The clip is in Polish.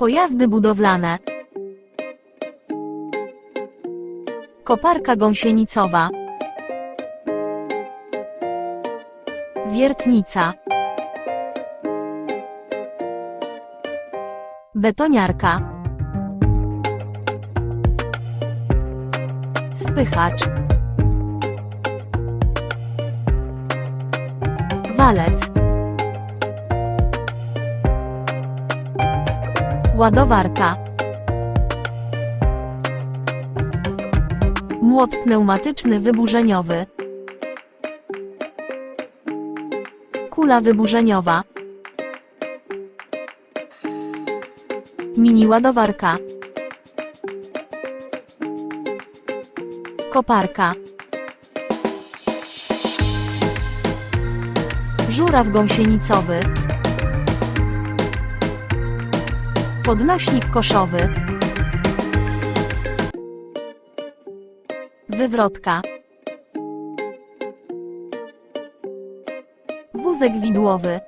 Pojazdy budowlane. Koparka gąsienicowa. Wiertnica. Betoniarka. Spychacz. Walec. Ładowarka. Młot pneumatyczny wyburzeniowy. Kula wyburzeniowa. Mini ładowarka. Koparka. Żuraw gąsienicowy. Podnośnik koszowy. Wywrotka. Wózek widłowy.